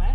ไหม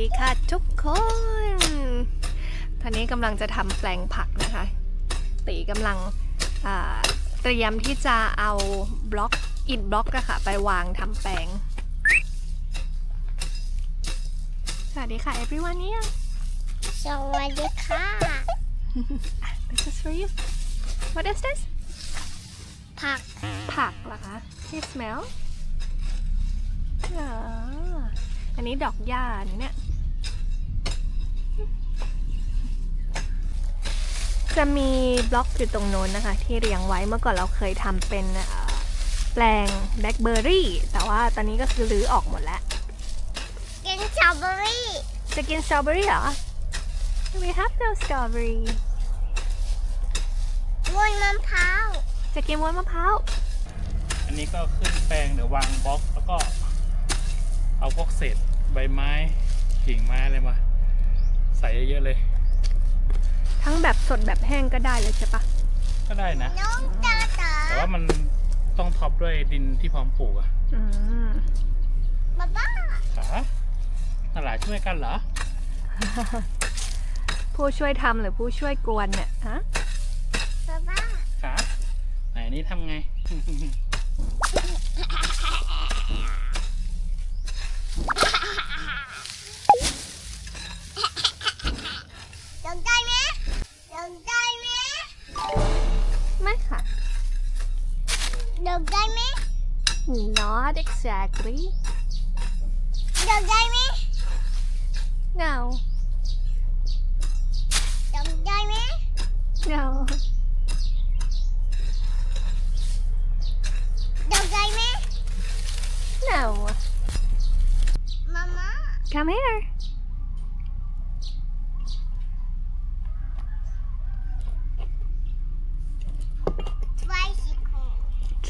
สวัสดีค่ะทุกคน ตอนนี้กำลังจะทำแปลงผักนะคะ ตีกำลังอ่าเตรียมที่จะเอาบล็อกอิฐบล็อกอะค่ะ ไปวางทำแปลง สวัสดีค่ะ everyone เนี่ย สวัสดีค่ะ This is for you What is this ผัก ผักเหรอคะ Can you smell อ๋ออันนี้ดอกหญ้านี่เนี่ย จะมีบล็อกอยู่ตรงโน้นนะคะ ที่เรียงไว้เมื่อก่อนเราเคยทำเป็นเอ่อแปลงแบล็คเบอร์รี่แต่ว่าตอนนี้ก็คือรื้อออกหมดแล้ว กินสตรอเบอรี่ จะกินสตรอเบอรี่เหรอ We have no strawberry วุ้นมะพร้าว จะกินวุ้นมะพร้าว อันนี้ก็ขึ้นแปลงเดี๋ยววางบล็อกแล้วก็ เอาพวกเศษใบไม้กิ่งไม้อะไรมา ใส่เยอะๆเลย ทั้งแบบสดแบบแห้งก็ได้เลยใช่ปะก็ได้นะ น้องตาตาแต่ว่ามันต้องท็อปด้วยดินที่พร้อมปลูกอะอืมบ้าบ้าขานั่นแหละช่วยกันเหรอ ผู้ช่วยทำหรือผู้ช่วยกวนเนี่ยฮะบ้าบ้า ขาไหนนี่ทำไง exactly ลงได้ไหม no ลงได้ไหม no ลงได้ไหม no มาม่า come here bicycle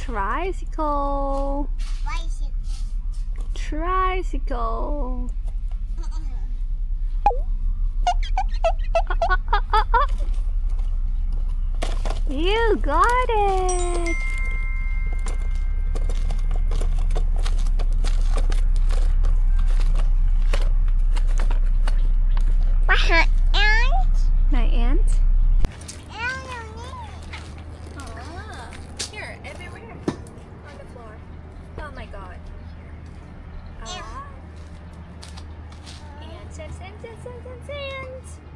tricycle Ah, ah, ah, you got it! sands, sands, sand. sands.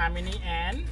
harmony and?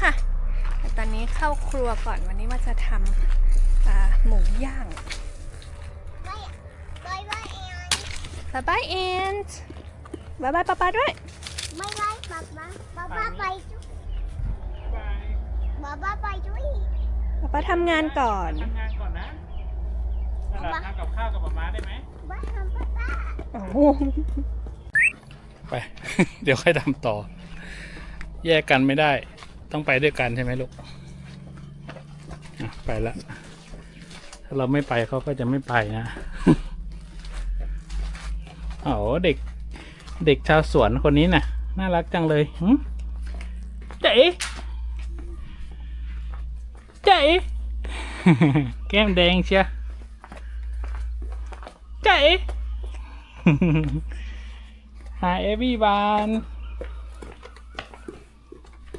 ค่ะแต่ตอนนี้เข้าครัวก่อนวันนี้ว่าจะทำอ่าหมูย่างไม่ไม่ไม่เองบายบายแอนบายบายป๊าป๊าด้วยไม่ไม่ป๊าป๊าป๊าป๊าไปด้วยป๊าป๊าไปด้วยป๊าป๊าทำงานก่อน ทำงานก่อนนะนั่นแหละทำกับข้าวกับหมาม้าได้ไหมป๊าทำป๊าป๊า โอ้โหไป เดี๋ยวค่อยทำต่อ แยกกันไม่ได้ ต้องไปด้วยกันใช่ไหมลูกไปละถ้าเราไม่ไปเขาก็จะไม่ไปนะโอ้เด็ก เด็กชาวสวนคนนี้น่ะ น่ารักจังเลยเจ๊เจ๊แก้มแดงเชียเจ๊ Hi everyone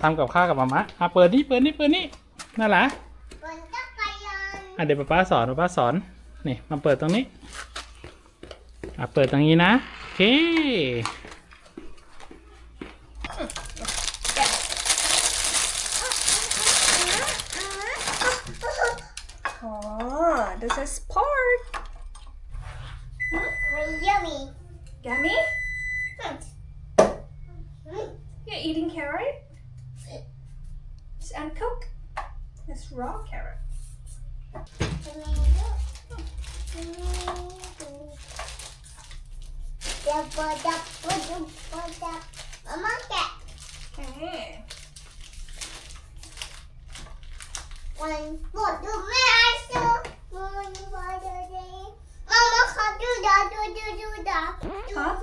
ทำกับข้าวกับมามะอะเปิดนี่เปิดนี่เปิดนี่นั่นแหละบนจักรยานอะเดี๋ยวป๊าป๊าสอนป๊าป๊าสอนนี่มาเปิดตรงนี้อะเปิดตรงนี้นะโอเคอ๋อ this is pork Very yummy yummy Mm. you're eating carrot and coke. It's raw carrot. Okay. One, four, two, Huh?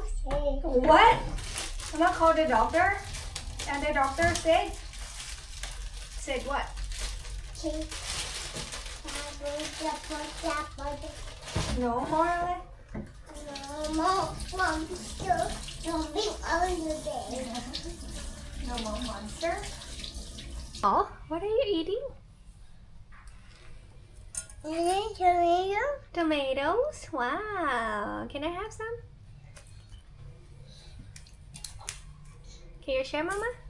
What? Mama called the doctor, and the doctor said said what? No more wants to jumping on no more monster? Oh what are you eating? Then tomato. tomatoes? Wow. Can I have some? Can you share mama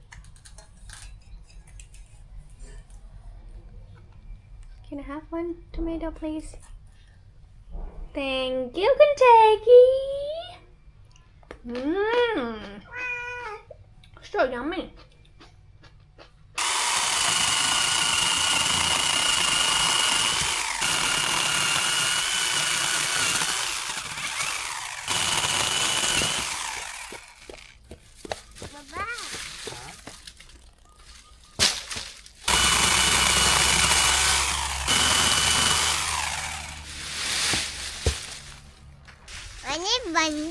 Can I have one tomato, please? Thank you, Kentucky. Mmm, so yummy.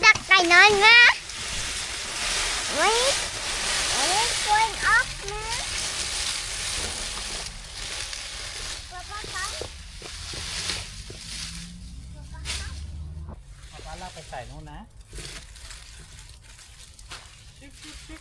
ดักไก่น้อยนะเฮ้ยเฮ้ยกวนออกนะเอาปลาลากไปใส่โน่นนะชิบชิบชิบ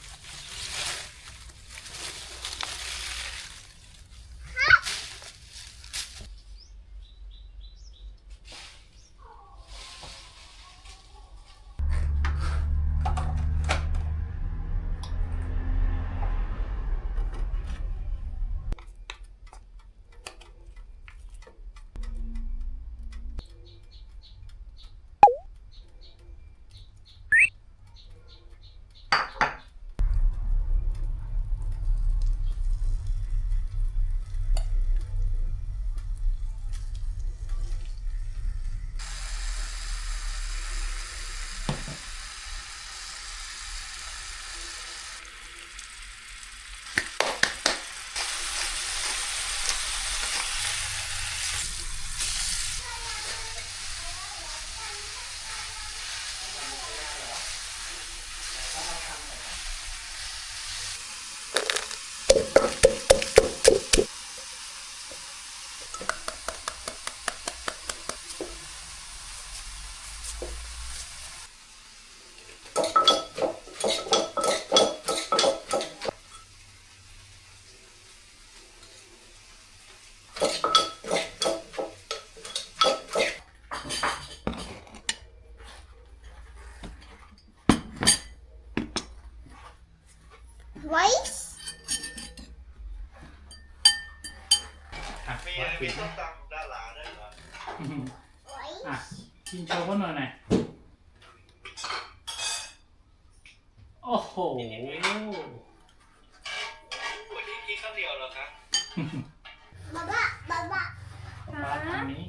นี้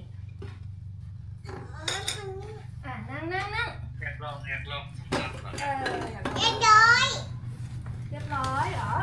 นั่งนั่งนั่งอยากลองอยากลองเออเรียบร้อย เรียบร้อยเหรอ